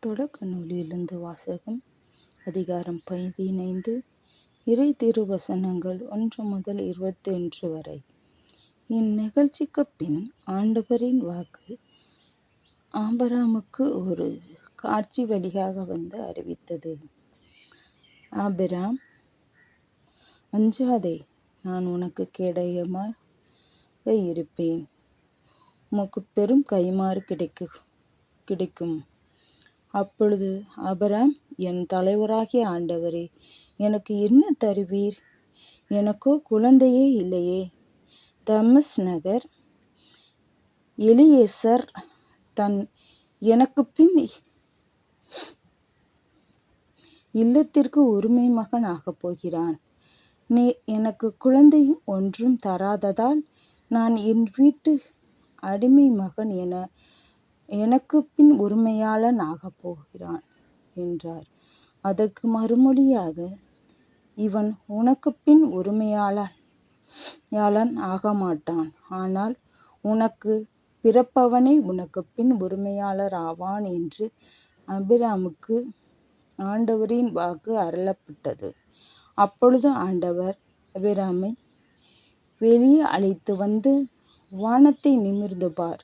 தொடக்க நூலிலிருந்து வாசகம் அதிகாரம் பதினைந்து இறை திருவசனங்கள் ஒன்று முதல் இருபத்தி ஒன்று வரை. இந்நிகழ்ச்சிக்குப் பின் ஆண்டவரின் வாக்கு ஆபராமுக்கு ஒரு காட்சி வழியாக வந்து அறிவித்தது. ஆபராம் அஞ்சாதே நான் உனக்கு கேடயமாக இருப்பேன். உமக்கு பெரும் கைமாறு கிடைக்கு கிடைக்கும். அப்பொழுது அபராம் என் தலைவராகிய ஆண்டவரே எனக்கு என்ன தருவீர்? எனக்கோ குழந்தையே இல்லையே. தமஸ் நகர். எலியேசர் தன் எனக்கு பின் இல்லத்திற்கு உரிமை மகன் ஆகப் போகிறான். நீ எனக்கு குழந்தையும் ஒன்றும் தராததால் நான் என் வீட்டு அடிமை மகன் என எனக்கு பின் உரிமையாளன் ஆகப் போகிறான் என்றார். அதற்கு மறுமொழியாக இவன் உனக்கு பின் உரிமையாளன் யாளன் ஆகமாட்டான். ஆனால் உனக்கு பிறப்பவனை உனக்கு பின் உரிமையாளர் ஆவான் என்று அபிராமுக்கு ஆண்டவரின் வாக்கு அருளப்பட்டது. அப்பொழுது ஆண்டவர் அபிராமை வெளியே அழைத்து வந்து வானத்தை நிமிர்ந்து பார்.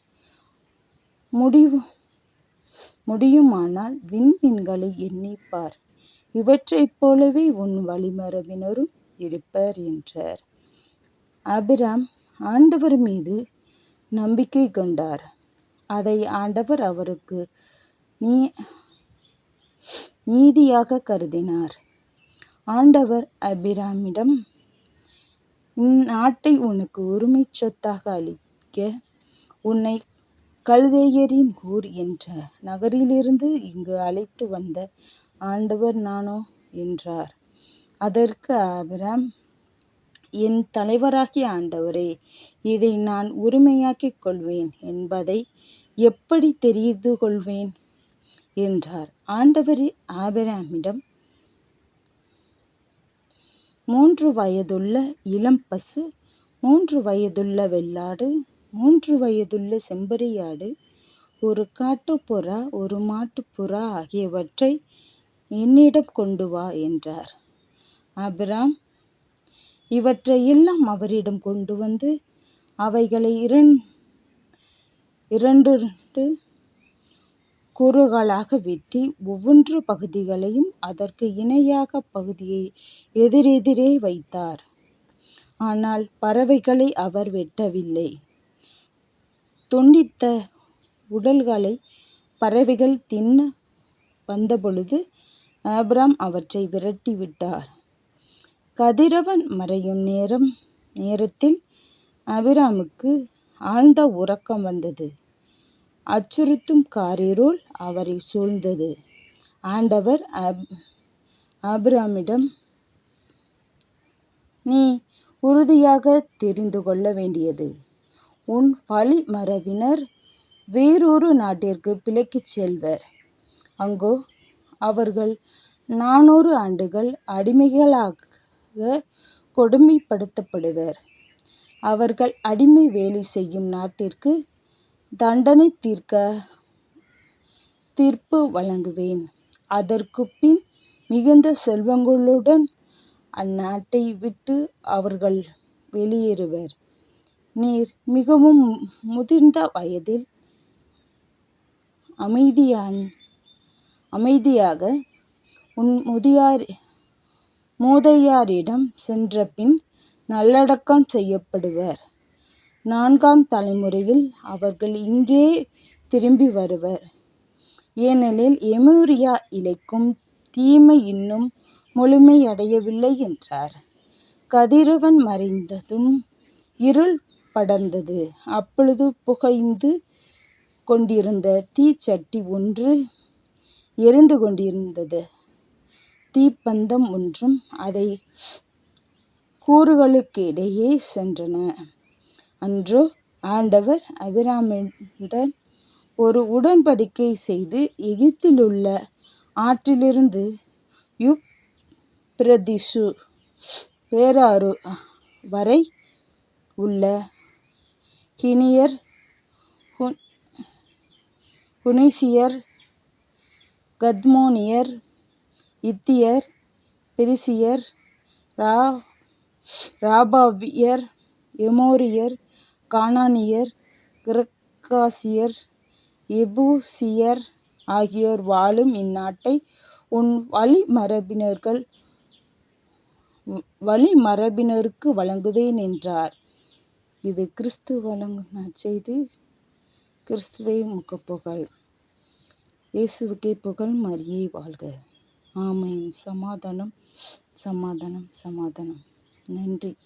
முடிவு. முடியுமானால் விண்மீன்களை எண்ணிப்பார். இவற்றைப் போலவே உன் வழிமரபினரும் இருப்பர் என்றார். அபிராம் ஆண்டவர் மீது நம்பிக்கை கொண்டார். அதை ஆண்டவர் அவருக்கு நீ நீதியாக கருதினார். ஆண்டவர் அபிராமிடம் இந்நாட்டை உனக்கு உரிமை சொத்தாக அளிக்க உன்னை கல்தேயரின் ஊர் என்ற நகரிலிருந்து இங்கு அழைத்து வந்த ஆண்டவர் நானோ என்றார். அதற்கு ஆபிராம் என் தலைவராகிய ஆண்டவரே இதை நான் உரிமையாக்கிக் கொள்வேன் என்பதை எப்படி தெரிந்து கொள்வேன்? என்றார். ஆண்டவர் ஆபிராமிடம் மூன்று வயதுள்ள இளம் பசு மூன்று வயதுள்ள வெள்ளாடு மூன்று வயதுள்ள செம்பரியாடு ஒரு காட்டுப்புறா ஒரு மாட்டுப்புறா ஆகியவற்றை என்னிடம் கொண்டு வா என்றார். அபிராம் இவற்றையெல்லாம் அவரிடம் கொண்டு வந்து அவைகளை இரண் இரண்டு கூறுகளாக வெட்டி ஒவ்வொன்று பகுதிகளையும் அதற்கு இணையாக பகுதியை எதிரெதிரே வைத்தார். ஆனால் பறவைகளை அவர் வெட்டவில்லை. துண்டித்த உடல்களை பறவைகள் தின்ன வந்தபொழுது ஆபிராம் அவற்றை விரட்டி விட்டார். கதிரவன் மறையும் நேரம் நேரத்தில் அபிராமுக்கு ஆழ்ந்த உறக்கம் வந்தது. அச்சுறுத்தும் காரிருள் அவரை சூழ்ந்தது. ஆண்டவர் அப் ஆபிராமிடம் நீ உறுதியாக தெரிந்து கொள்ள வேண்டியது. உன் வழி மரபினர் வேறொரு நாட்டிற்கு பிழைக்குச் செல்வர். அங்கோ அவர்கள் நானூறு ஆண்டுகள் அடிமைகளாக கொடுமைப்படுத்தப்படுவர். அவர்கள் அடிமை வேலை செய்யும் நாட்டிற்கு தண்டனை தீர்க்க தீர்ப்பு வழங்குவேன். அதற்கு பின் மிகுந்த செல்வங்களுடன் அந்நாட்டை விட்டு அவர்கள் வெளியேறுவர். நீர் மிகவும் முதிர்ந்த வயதில் அமைதியான் அமைதியாக உன் முதியார் மூதையாரிடம் சென்ற பின் நல்லடக்கம் செய்யப்படுவர். நான்காம் தலைமுறையில் அவர்கள் இங்கே திரும்பி வருவர். ஏனெனில் எமூரியா இழைக்கும் தீமை இன்னும் முழுமையடையவில்லை என்றார். கதிரவன் மறைந்ததும் இருள் படர்ந்தது. அப்பொழுது புகைந்து கொண்டிருந்த தீச்சட்டி ஒன்று எரிந்து கொண்டிருந்தது. தீப்பந்தம் ஒன்றும் அதை கூறுகளுக்கிடையே சென்றன. அன்றோ ஆண்டவர் அபிராமுடன் ஒரு உடன்படிக்கை செய்து எகிப்திலுள்ள ஆற்றிலிருந்து யுப் பிரதிஷு பேராறு வரை உள்ள கினியர் புனிசியர் கத்மோனியர் இத்தியர் பெரிசியர் ரா ராபாவியர் எமோரியர் கானானியர் கிரக்காசியர் எபூசியர் ஆகியோர் வாழும் இந்நாட்டை உன் வழிமரபினர்கள் வழிமரபினருக்கு வழங்குவேன் என்றார். இது கிறிஸ்து வழங்கும் நற்செய்தி கிறிஸ்துவை முக புகழ். இயேசுவுக்கே புகழ் மரியே வாழ்க. ஆமையின் சமாதானம் சமாதானம் சமாதானம். நன்றி.